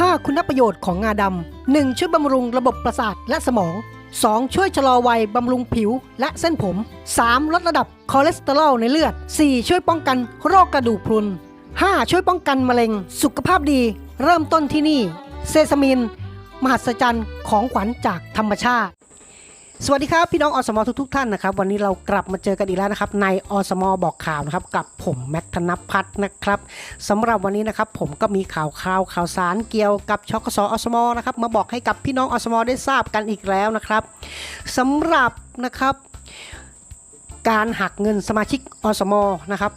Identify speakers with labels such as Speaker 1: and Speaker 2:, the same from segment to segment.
Speaker 1: 5 คุณประโยชน์ของงาดำ 1. ช่วยบำรุงระบบประสาทและสมอง 2. ช่วยชะลอวัยบำรุงผิวและเส้นผม 3. ลดระดับคอเลสเตอรอลในเลือด 4. ช่วยป้องกันโรคกระดูกพรุน 5. ช่วยป้องกันมะเร็ง สุขภาพดี เริ่มต้นที่นี่ เซซามิน มหัศจรรย์ของขวัญจากธรรมชาติ สวัสดีครับ พี่น้องอสมอทุกๆท่านนะครับ วันนี้เรากลับมาเจอกันอีกแล้วนะครับ ในอสมอบอกข่าวนะครับ กับผมแม็กธนพัฒน์นะครับสำหรับวันนี้นะครับ ผมก็มีข่าวข่าวข่าวสารเกี่ยวกับชกสอสมอนะครับ มาบอกให้กับพี่น้องอสมอได้ทราบกันอีกแล้วนะครับสำหรับนะครับ การหักเงินสมาชิกอสมอนะครับ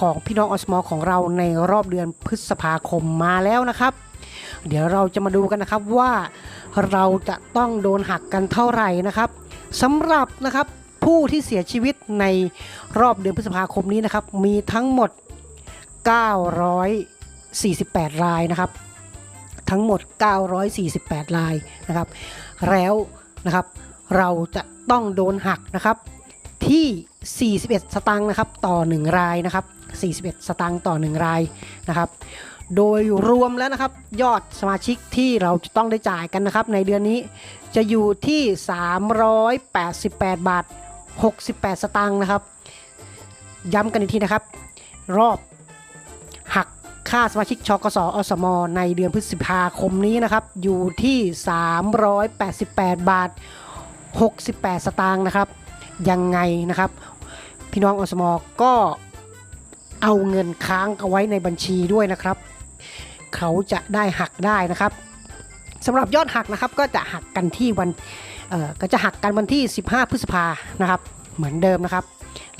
Speaker 1: ของพี่น้องอสมอของเราในรอบเดือนพฤษภาคมมาแล้วนะครับ เดี๋ยวเราจะมาดูกันนะครับว่าเราจะต้องโดนหักกันเท่าไหร่นะครับสำหรับนะครับผู้ที่เสียชีวิตในรอบเดือนพฤษภาคมนี้นะครับมีทั้งหมด 948 รายนะครับ ทั้งหมด 948 รายนะครับ แล้วนะครับเราจะต้องโดนหักนะครับที่ 41 สตางค์นะครับต่อ 1 รายนะครับ 41 สตางค์ต่อ 1 รายนะครับ โดยรวมแล้วนะครับยอดสมาชิกที่เราจะต้องได้จ่ายกันนะครับ ในเดือนนี้จะอยู่ที่ 388 บาท 68 สตางค์นะครับ ย้ำกันอีกทีนะครับ รอบหักค่าสมาชิกชกสอสม ในเดือนพฤษภาคมนี้นะครับ อยู่ที่ 388 บาท 68 สตางค์นะครับ ยังไงนะครับ พี่น้องอสมก็ เอาเงินค้างเอาไว้ในบัญชีด้วยนะครับ เขาจะได้หักได้นะครับสำหรับยอดหักนะครับก็จะหักกันที่วันก็จะหักกันวันที่ 15 พฤษภานะครับ เหมือนเดิมนะครับ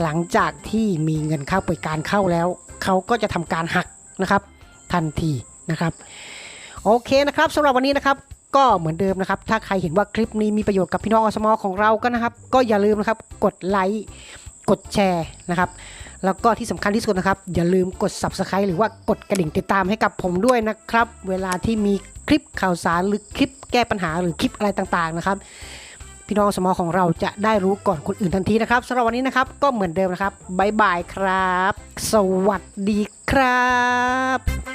Speaker 1: หลังจากที่มีเงินเข้าปิดการเข้าแล้ว เขาก็จะทำการหักนะครับ ทันทีนะครับ โอเคนะครับสำหรับวันนี้นะครับก็เหมือนเดิมนะครับ ถ้าใครเห็นว่าคลิปนี้มีประโยชน์กับพี่น้องอสมอของเราก็นะครับ ก็อย่าลืมนะครับ กดไลค์ กดแชร์นะครับ แล้วก็ที่สำคัญที่สุดนะครับ อย่าลืมกด subscribe หรือว่ากดกระดิ่งติดตามให้กับผมด้วยนะครับ เวลาที่มีคลิปข่าวสารหรือคลิปแก้ปัญหาหรือคลิปอะไรต่างๆนะครับ พี่น้องสมอของเราจะได้รู้ก่อนคนอื่นทันทีนะครับสำหรับวันนี้นะครับก็เหมือนเดิมนะครับบ๊ายบายครับ สวัสดีครับ